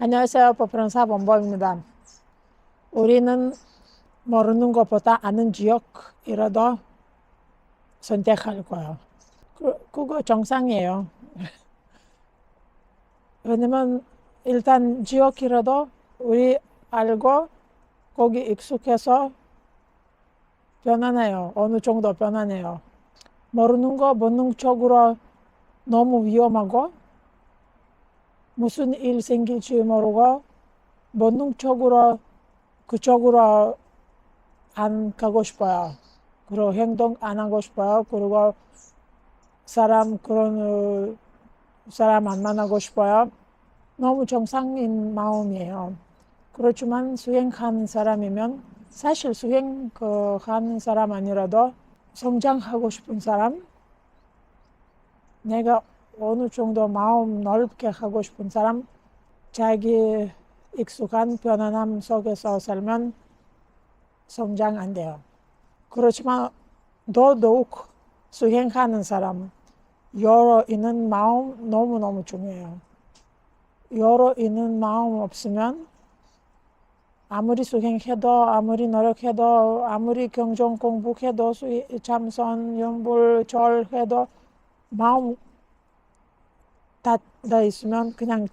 안녕하세요. 버프런사 범범입니다. 우리는 모르는 것보다 아는 지역이라도 선택할 거예요. 그, 그거 정상이에요. 왜냐면 일단 지역이라도 우리 알고 거기 익숙해서 변하네요. 어느 정도 변하네요. 모르는 거 본능적으로 너무 위험하고 무슨 일 생길지 모르고 본능적으로 그쪽으로 안 가고 싶어요. 그리고 행동 안 하고 싶어요. 그리고 사람 그런 어, 사람 안 만나고 싶어요. 너무 정상인 마음이에요. 그렇지만 수행하는 사람이면 사실 수행 그 하는 사람 아니라도 성장하고 싶은 사람, 내가 어느 정도 마음 넓게 하고 싶은 사람, 자기 익숙한 편안함 속에서 살면 성장 안 돼요. 그렇지만 더더욱 수행하는 사람, 여러 있는 마음 너무너무 중요해요. 여러 있는 마음 없으면 아무리 수행해도 아무리 노력해도 아무리 경전 공부해도 참선 연불 절해도 마음 닫아 있으면 그냥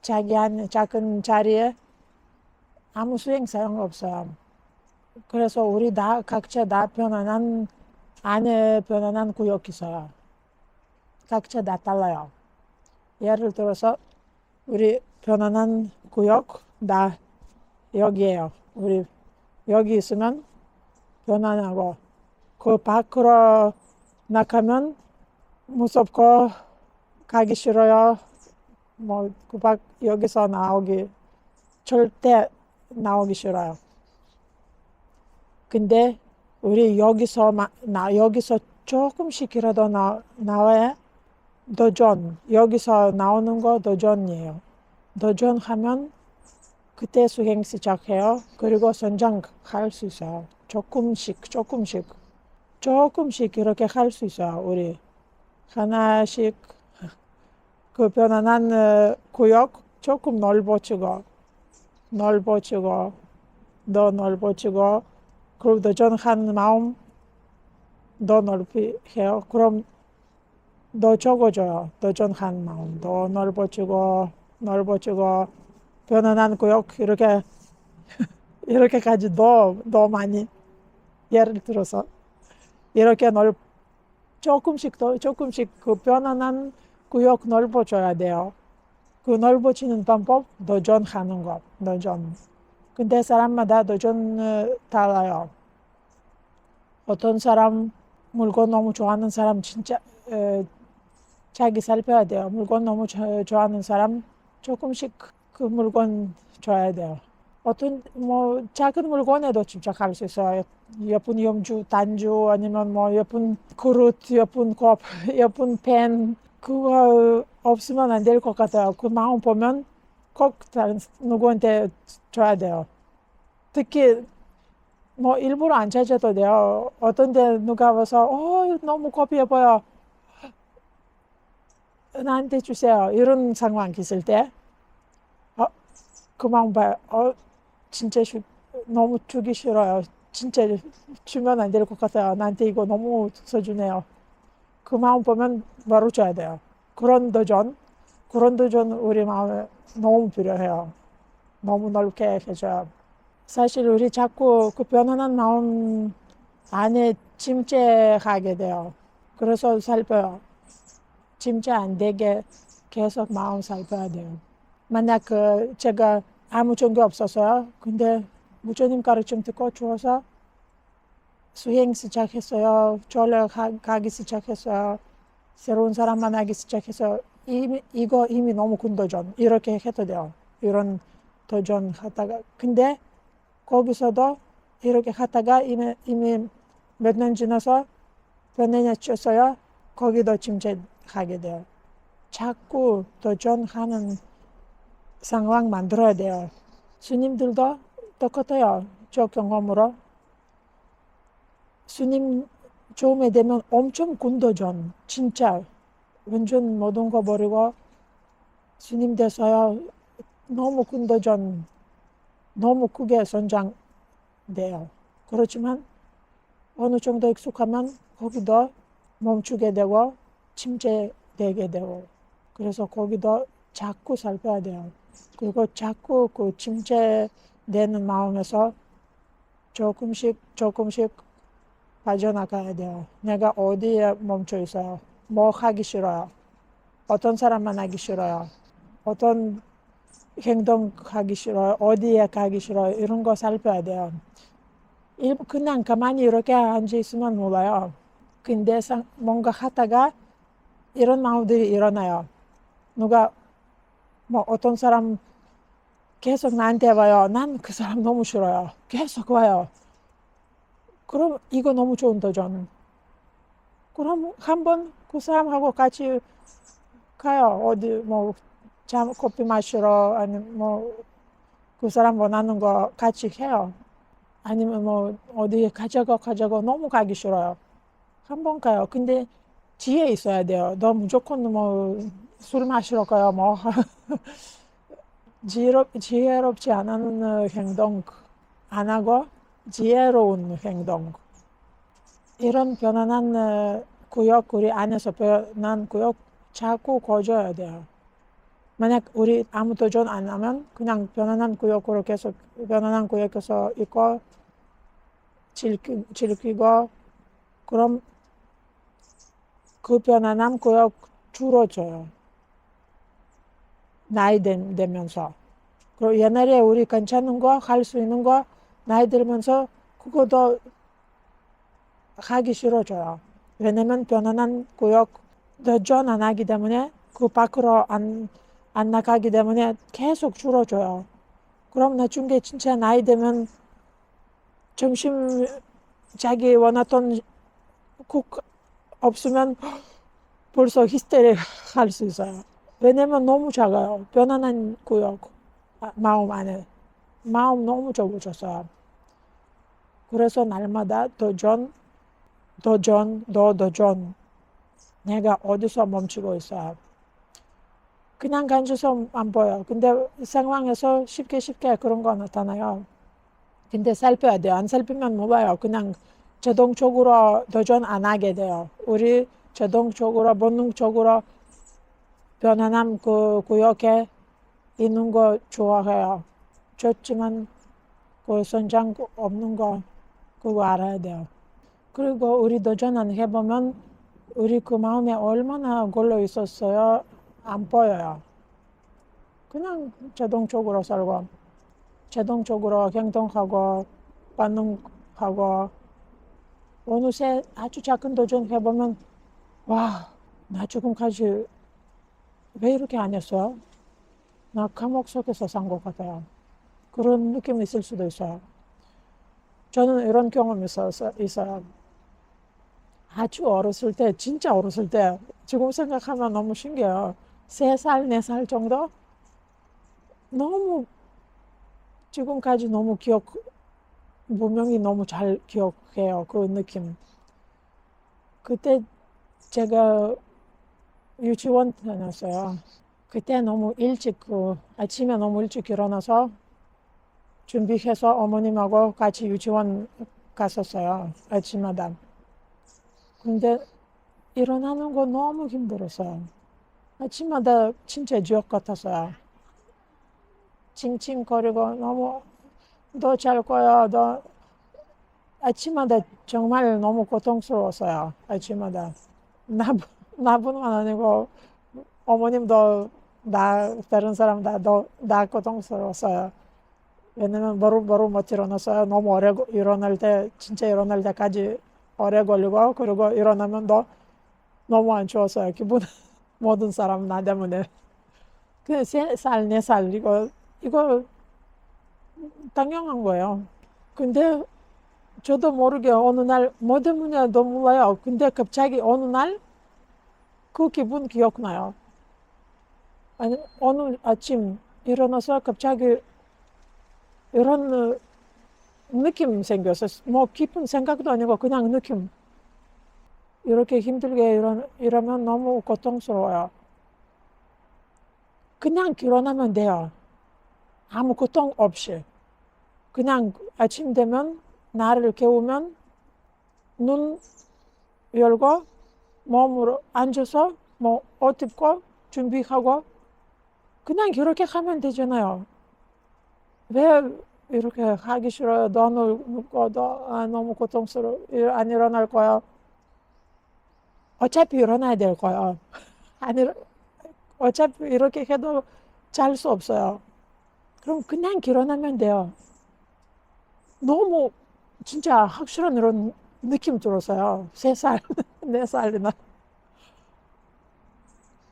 자기 한 작은 자리에 아무 수행 사용 없어요. 그래서 우리 다 각자 다 편안한 안에 편안한 구역이 있어요. 각자 다 달라요. 예를 들어서 우리 편안한 구역 다 여기에요. 우리 여기 있으면 편안하고 그 밖으로 나가면 무섭고 가기 싫어요. 뭐 그 밖 여기서 나오기 절대 나오기 싫어요. 근데 우리 여기서 나 여기서 조금씩이라도 나 나와야 도전 여기서 나오는 거 도전이에요. 도전하면 그때 수행 시작해요. 그리고 선장할 수 있어요. 조금씩 조금씩 조금씩 이렇게 할 수 있어요. 우리 하나씩 그 편안한 구역 조금 넓어지고 넓어지고 더 넓어지고 그리고 도전한 마음 더 넓이 해요. 그럼 더 적어져요. 도전한 마음 더 넓어지고 넓어지고 편안한 구역 이렇게 이렇게까지 더, 더 많이 예를 들어서 이렇게 넓 조금씩 더 조금씩 그 편안한 구역 넓어져야 돼요. 그 넓어지는 방법 도전하는 것 도전. 근데 사람마다 도전 달라요. 어떤 사람 물건 너무 좋아하는 사람 진짜 에, 자기 살펴야 돼요. 물건 너무 좋아하는 사람 조금씩 그 물건 줘야 돼요. 어떤 뭐 작은 물건에도 집착할 수 있어요. 예쁜 염주, 단주 아니면 뭐 예쁜 그릇, 예쁜 컵, 예쁜 펜 그거 없으면 안 될 것 같아요. 그 마음 보면 꼭 다른 누구한테 줘야 돼요. 특히 뭐 일부러 안 찾아도 돼요. 어떤 데 누가 와서 어 너무 컵이 예뻐요. 나한테 주세요. 이런 상황 있을 때 어, 그 마음 봐요. 어, 진짜 주, 너무 주기 싫어요. 진짜 주면 안 될 것 같아요. 나한테 이거 너무 써주네요. 그 마음 보면 줘야 돼요. 그런 도전, 그런 도전 우리 마음에 너무 필요해요. 너무 넓게 해줘요. 사실 우리 자꾸 그 편안한 마음 안에 침체하게 돼요. 그래서 살펴요. 침체 안 되게 계속 마음 살펴야 돼요. 만약 그 제가 아무 종교 없었어요. 근데 부처님 가르침 듣고 주어서 수행 시작했어요. 절에 가기 시작했어요. 새로운 사람 만나기 시작해서 이미, 이거 이미 너무 군 도전 이렇게 해도 돼요. 이런 도전 하다가 근데 거기서도 이렇게 하다가 이미, 이미 몇 년 지나서 변해졌어요. 거기도 침체하게 돼요. 자꾸 도전하는 상황 만들어야 돼요. 스님들도 똑같아요. 저 경험으로. 스님 처음에 되면 엄청 군도전, 진짜 완전 모든 거 버리고 스님 돼서요. 너무 큰 도전, 너무 크게 성장돼요. 그렇지만 어느 정도 익숙하면 거기도 멈추게 되고 침체되게 되고 그래서 거기도 자꾸 살펴야 돼요. 그리고 자꾸 그 침체되는 마음에서 조금씩 조금씩 빠져나가야 돼요. 내가 어디에 멈춰 있어요? 뭐 하기 싫어요? 어떤 사람만 하기 싫어요? 어떤 행동 하기 싫어요? 어디에 가기 싫어요? 이런 거 살펴야 돼요. 일- 그냥 가만히 이렇게 앉아 있으면 몰라요. 근데 상- 뭔가 하다가 이런 마음들이 일어나요. 누가 뭐 어떤 사람 계속 나한테 와요. 난 그 사람 너무 싫어요. 계속 와요. 그럼 이거 너무 좋은 도전. 그럼 한번 그 사람하고 같이 가요. 어디 뭐잠 커피 마시러 아니면 뭐 그 사람 원하는 거 같이 해요. 아니면 뭐 어디 가자고 가자고 너무 가기 싫어요. 한번 가요. 근데 지혜 있어야 돼요. 너 무조건 뭐 술 마시러 가요. 뭐 지혜롭, 지혜롭지 않은 행동 안 하고 지혜로운 행동. 이런 편안한 어, 구역 우리 안에서 편한 구역 자꾸 거줘야 돼요. 만약 우리 아무 도전 안 하면 그냥 편안한 구역으로 계속 편안한 구역에서 있고 즐기, 즐기고 그럼 그 편안한 구역 줄어져요. 나이 된- 되면서. 그리고 옛날에 우리 괜찮은 거, 할 수 있는 거, 나이 들면서 그거도 하기 싫어져요. 왜냐면 편안한 구역 도 전 안 하기 때문에 그 밖으로 안, 안 나가기 때문에 계속 줄어져요. 그럼 나중에 진짜 나이 되면 점심 자기 원했던 국 없으면 벌써 히스테리 할 수 있어요. 왜냐면 너무 작아요. 편안한 구역, 아, 마음 안에. 마음 너무 적어졌어요. 그래서 날마다 도전, 도전, 더 도전. 내가 어디서 멈추고 있어요. 그냥 간주서 안 보여. 근데 상황에서 쉽게 쉽게 그런 거 나타나요. 근데 살펴야 돼요. 안 살피면 몰라요. 그냥 자동적으로 도전 안 하게 돼요. 우리 자동적으로, 본능적으로 편안함 그 구역에 있는 거 좋아해요. 좋지만 그 성장 없는 거 그거 알아야 돼요. 그리고 우리 도전 안 해보면 우리 그 마음에 얼마나 걸려 있었어요. 안 보여요. 그냥 자동적으로 살고 자동적으로 행동하고 반응하고 어느새 아주 작은 도전 해보면 와, 나 지금까지 왜 이렇게 안 했어요? 나 감옥 속에서 산 것 같아요. 그런 느낌이 있을 수도 있어요. 저는 이런 경험이 있어요. 아주 어렸을 때, 진짜 어렸을 때, 지금 생각하면 너무 신기해요. 세 살, 네살 정도? 너무, 지금까지 너무 기억, 분명히 너무 잘 기억해요. 그 느낌. 그때 제가 유치원 다녔어요. 그때 너무 일찍, 그, 아침에 너무 일찍 일어나서 준비해서 어머님하고 같이 유치원 갔었어요. 아침마다. 근데 일어나는 거 너무 힘들었어요. 아침마다 진짜 지옥 같았어요. 칭칭거리고 너무 너 잘 거야. 너 아침마다 정말 너무 고통스러웠어요. 아침마다. 나, 나뿐만 아니고 어머님도 나 다른 사람 다나 고통스러웠어요. 왜냐면 바로 바로 못 일어났어요. 너무 오래 거- 일어날 때 진짜 일어날 때까지 오래 걸리고 그리고 일어나면 또 너무 안 좋았어요. 기분 모든 사람 나 때문에 그세살 네살 이거 이거 당연한 거예요. 근데 저도 모르게 어느 날 뭐 때문에도 몰라요. 근데 갑자기 어느 날 그 기분 기억나요. 아니 어느 아침 일어나서 갑자기 이런 어, 느낌 생겼어요. 뭐 깊은 생각도 아니고 그냥 느낌. 이렇게 힘들게 일어, 이러면 너무 고통스러워요. 그냥 일어나면 돼요. 아무 고통 없이 그냥 아침 되면 나를 깨우면 눈 열고 몸으로 앉아서 뭐 옷 입고 준비하고 그냥 이렇게 하면 되잖아요. 왜 이렇게 하기 싫어요? 너무 묻고 너 아, 너무 고통스러워 안 일어날 거야. 어차피 일어나야 될 거야. 안 일, 어차피 이렇게 해도 잘 수 없어요. 그럼 그냥 일어나면 돼요. 너무 진짜 확실한 이런 느낌 들었어요. 세 살, 네 살이나.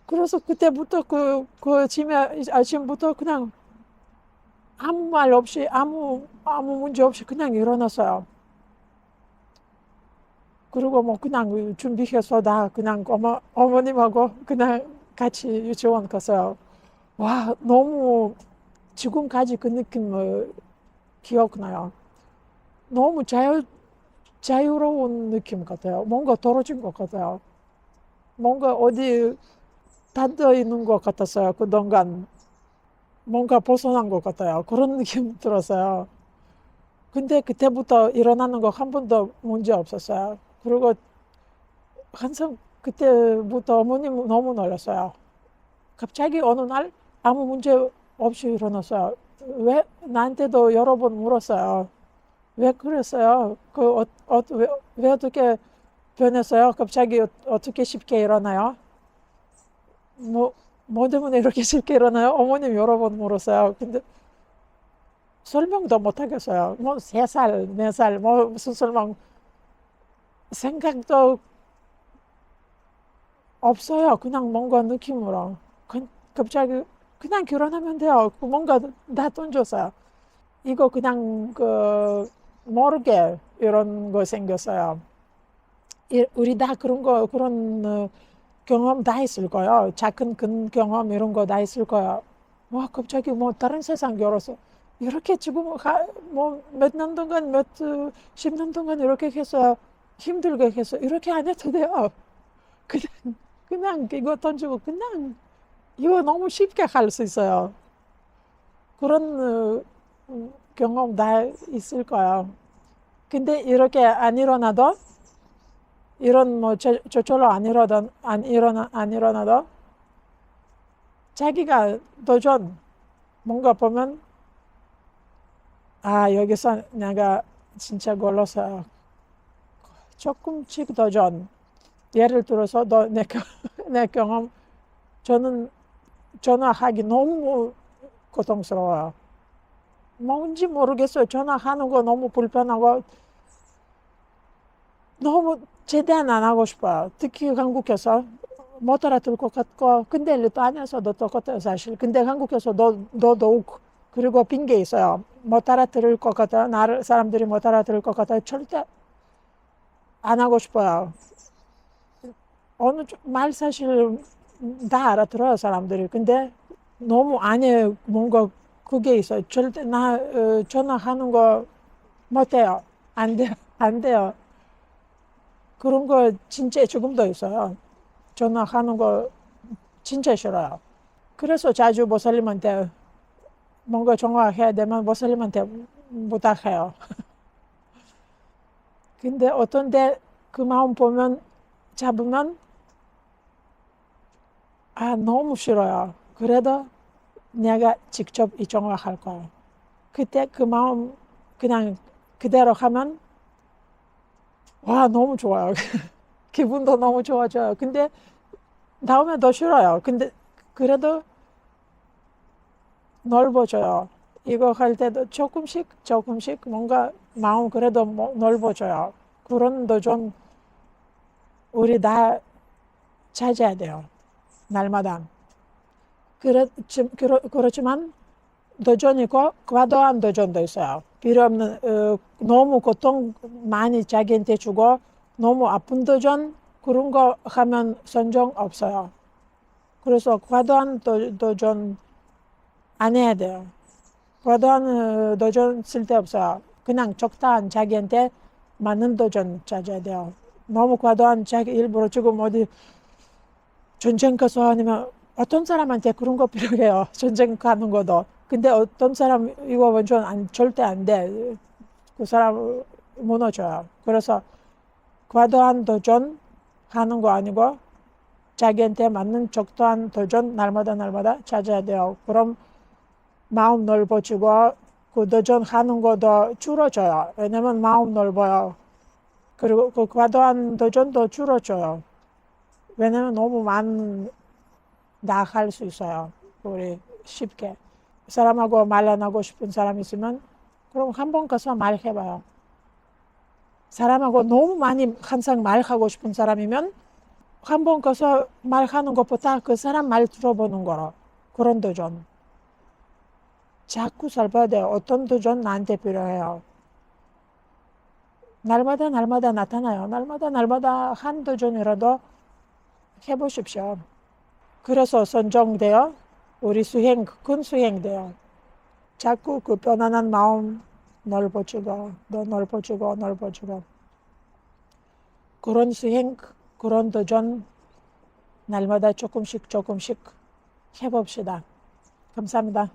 그래서 그때부터 그, 그 아침에, 아침부터 그냥 아무 말 없이, 아무, 아무 문제 없이 그냥 일어났어요. 그리고 뭐 그냥 준비해서 다 그냥 어머, 어머님하고 그냥 같이 유치원 갔어요. 와, 너무 지금까지 그 느낌을 기억나요. 너무 자유, 자유로운 느낌 같아요. 뭔가 떨어진 것 같아요. 뭔가 어디 닫혀 있는 것 같았어요. 그동안 뭔가 벗어난 것 같아요. 그런 느낌 들었어요. 근데 그때부터 일어나는 거 한 번도 문제 없었어요. 그리고 항상 그때부터 어머님 너무 놀랐어요. 갑자기 어느 날 아무 문제 없이 일어났어요. 왜 나한테도 여러 번 물었어요. 왜 그랬어요? 그 어, 어, 왜, 왜 어떻게 변했어요? 갑자기 어, 어떻게 쉽게 일어나요? 뭐, 뭐 때문에 이렇게 쉽게 일어나요? 어머님 여러 번 물었어요. 근데 설명도 못 하겠어요. 뭐, 세 살, 네 살, 뭐, 무슨 설명, 생각도 없어요. 그냥 뭔가 느낌으로. 그, 갑자기, 그냥 결혼하면 돼요. 그 뭔가 다 던졌어요. 이거 그냥, 그, 모르게 이런 거 생겼어요. 이- 우리 다 그런 거, 그런, 어, 경험 다 있을 거예요. 작은 큰 경험 이런 거다 있을 거예요. 와, 갑자기 뭐 다른 세상 열어서 이렇게 지금 뭐몇 년 동안 몇 십 년 동안 이렇게 해서 힘들게 해서 이렇게 안 해도 돼요. 그냥 그냥 이거 던지고 그냥 이거 너무 쉽게 할 수 있어요. 그런 어, 음, 경험 다 있을 거예요. 근데 이렇게 안 일어나도 이런 뭐 저, 저절로 안 일어나 안 일어나 안 일어나도 자기가 도전 뭔가 보면 아 여기서 내가 진짜 걸려서 조금씩 도전 예를 들어서 너 내 내 경험 저는 전화하기 너무 고통스러워요. 뭔지 모르겠어요. 전화하는 거 너무 불편하고 너무 최대한 안 하고 싶어요. 특히 한국에서 못 알아들 것 같고 근데 리투아니아에서도 똑같아요 사실. 근데 한국에서 더, 더 더욱 그리고 핑계 있어요. 못 알아들을 것 같아. 나를 사람들이 못 알아들을 것 같아. 절대 안 하고 싶어요. 어느 쪽- 말 사실 다 알아들어요 사람들이. 근데 너무 안에 뭔가 그게 있어요. 절대 나 어, 전화하는 거 못해요. 안 돼요. 안 돼요. 그런 거 진짜 지금도 있어요. 전화하는 거 진짜 싫어요. 그래서 자주 모살님한테 뭔가 전화해야 되면 모살님한테 부탁해요. 근데 어떤데 그 마음 보면 잡으면 아 너무 싫어요. 그래도 내가 직접 이 전화할 거예요. 그때 그 마음 그냥 그대로 하면 와 너무 좋아요. 기분도 너무 좋아져요. 근데 다음에 더 싫어요. 근데 그래도 넓어져요. 이거 할 때도 조금씩 조금씩 뭔가 마음 그래도 뭐 넓어져요. 그런 도전 우리 다 찾아야 돼요. 날마다. 그렇, 그렇, 그렇지만 도전이고 과도한 도전도 있어요. 없는 어, 너무 고통 많이 자기한테 주고 너무 아픈 도전 그런 거 하면 선정 없어요. 그래서 과도한 도, 도전 안 해야 돼요. 과도한 어, 도전 쓸데없어요. 그냥 적당한 자기한테 맞는 도전 찾아야 돼요. 너무 과도한 자기 일부러 지금 어디 전쟁 가서 아니면 어떤 사람한테 그런 거 필요해요. 전쟁 가는 것도 근데 어떤 사람 이거 완전 안, 절대 안 돼. 그 사람 무너져요. 그래서 과도한 도전 하는 거 아니고 자기한테 맞는 적당한 도전 날마다 날마다 찾아야 돼요. 그럼 마음 넓어지고 그 도전하는 것도 줄어져요. 왜냐면 마음 넓어요. 그리고 그 과도한 도전도 줄어져요. 왜냐면 너무 많은 나갈 수 있어요. 우리 쉽게. 사람하고 말 안 하고 싶은 사람 있으면 그럼 한 번 가서 말해봐요. 사람하고 너무 많이 항상 말하고 싶은 사람이면 한 번 가서 말하는 것보다 그 사람 말 들어보는 거로 그런 도전. 자꾸 살펴야 돼요. 어떤 도전 나한테 필요해요. 날마다 날마다 나타나요. 날마다 날마다 한 도전이라도 해보십시오. 그래서 선정되어 우리 수행, 큰 수행돼요. 자꾸 그 편안한 마음 넓어지고, 더 넓어지고, 넓어지고. 그런 수행, 그런 도전 날마다 조금씩 조금씩 해봅시다. 감사합니다.